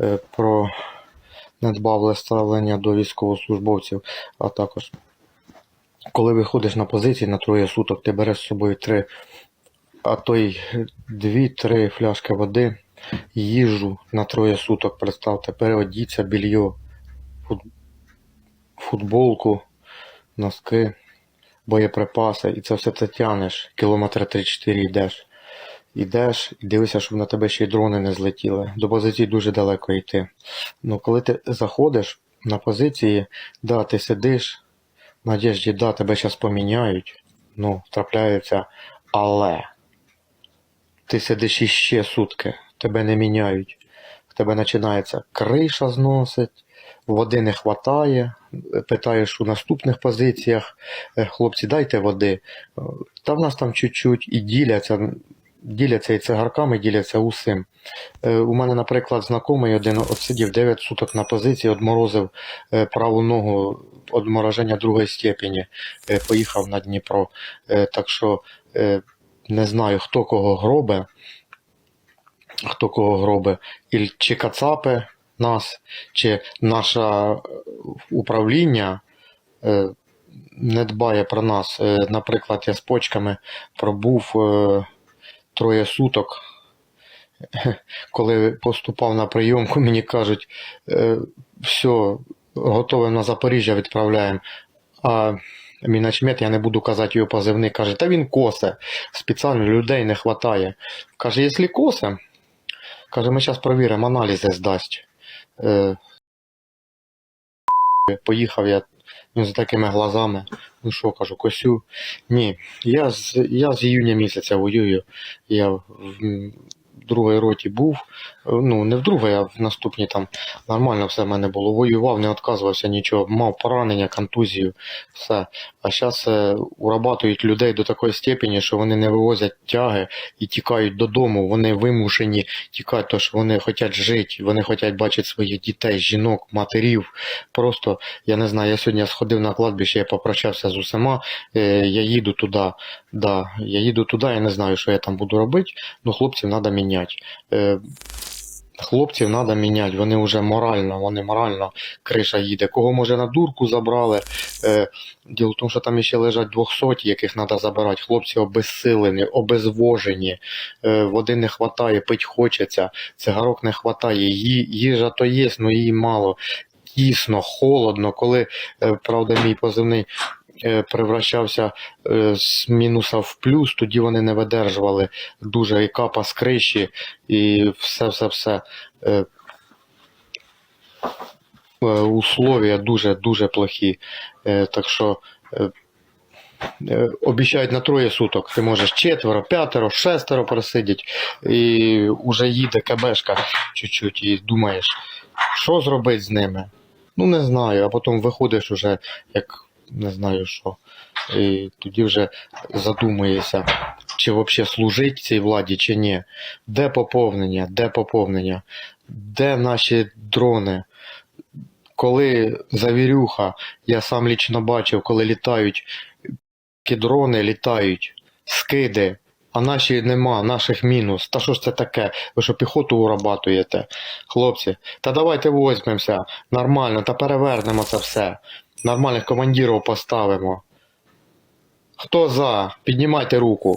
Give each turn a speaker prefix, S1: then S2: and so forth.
S1: е, про недбавле ставлення до військовослужбовців, а також коли виходиш на позиції на троє суток, ти береш з собою три, а то й дві-три фляшки води, їжу на троє суток, представте, переодіться, більйо, фут- футболку, носки, боєприпаси, і це все це тянеш, кілометри 3-4 йдеш. Ідеш і дивишся, щоб на тебе ще й дрони не злетіли. До позиції дуже далеко йти. Ну, коли ти заходиш на позиції, да, ти сидиш, надіжді, да, тебе зараз поміняють, ну, трапляється, але ти сидиш іще сутки, тебе не міняють. В тебе починається криша зносить, води не хватає, питаєш у наступних позиціях, «Е, хлопці, дайте води. Та в нас там чуть-чуть і діляться, діляться і цигарками, діляться усім. Е, У мене, наприклад, знайомий один от сидів 9 суток на позиції, одморозив е, праву ногу одмороження другої степені, е, поїхав на Дніпро. Так що не знаю, хто кого гробе, хто кого гробе, чи кацапи нас, чи наше управління не дбає про нас. Наприклад, я з почками пробув троє суток. Коли поступав на прийомку, мені кажуть, е, все, готове на Запоріжжя відправляємо. А мій начмет, я не буду казати його позивний, каже, та він косе, спеціально людей не вистачає. Каже, якщо косе, каже, ми зараз перевіримо, аналізи здасть. Е, поїхав я з такими глазами. Ну що кажу, косю. Ні, я з, я з іюня місяця воюю. Я в другій роті був. Ну, не в другій, а в наступній там нормально все в мене було. Воював, не відказувався нічого, мав поранення, контузію, все. А зараз урабатують людей до такої степені, що вони не вивозять тяги і тікають додому. Вони вимушені тікати, що вони хочуть жити, вони хочуть бачити своїх дітей, жінок, матерів. Просто я не знаю, я сьогодні сходив на кладбище, я попрощався з усіма. Е, Я їду туди, да, я їду туди, я не знаю, що я там буду робити, але хлопців треба міняти. Е, Хлопців треба міняти, вони вже морально, вони морально криша їде. Кого може на дурку забрали. Е, діло в тому, що там ще лежать 200, яких треба забирати. Хлопці обезсилені, обезвожені, е, води не вистачає, пить хочеться, цигарок не вистачає, їжа то є, але її мало. Тісно, холодно, коли, е, правда, мій позивний превращався з мінуса в плюс, тоді вони не видержували дуже і капа з криші, і все-все-все. Е, условия дуже-дуже плохі. Е, Так що е, обіцяють на троє суток. Ти можеш четверо, п'ятеро, шестеро просидіти, і вже їде КБшка чуть-чуть, і думаєш, що зробити з ними? Ну не знаю, а потім виходиш уже як не знаю що. І тоді вже задумуєшся, чи взагалі служить цій владі, чи ні. Де поповнення? Де поповнення? Де наші дрони? Коли завірюха, я сам лічно бачив, коли літають кі дрони, літають, скиди, а наші нема, наших мінус. Та що ж це таке? Ви що піхоту урабатуєте? Хлопці, та давайте возьмемося нормально, та перевернемо це все. Нормальних командирів поставимо. Хто за? Піднімайте руку.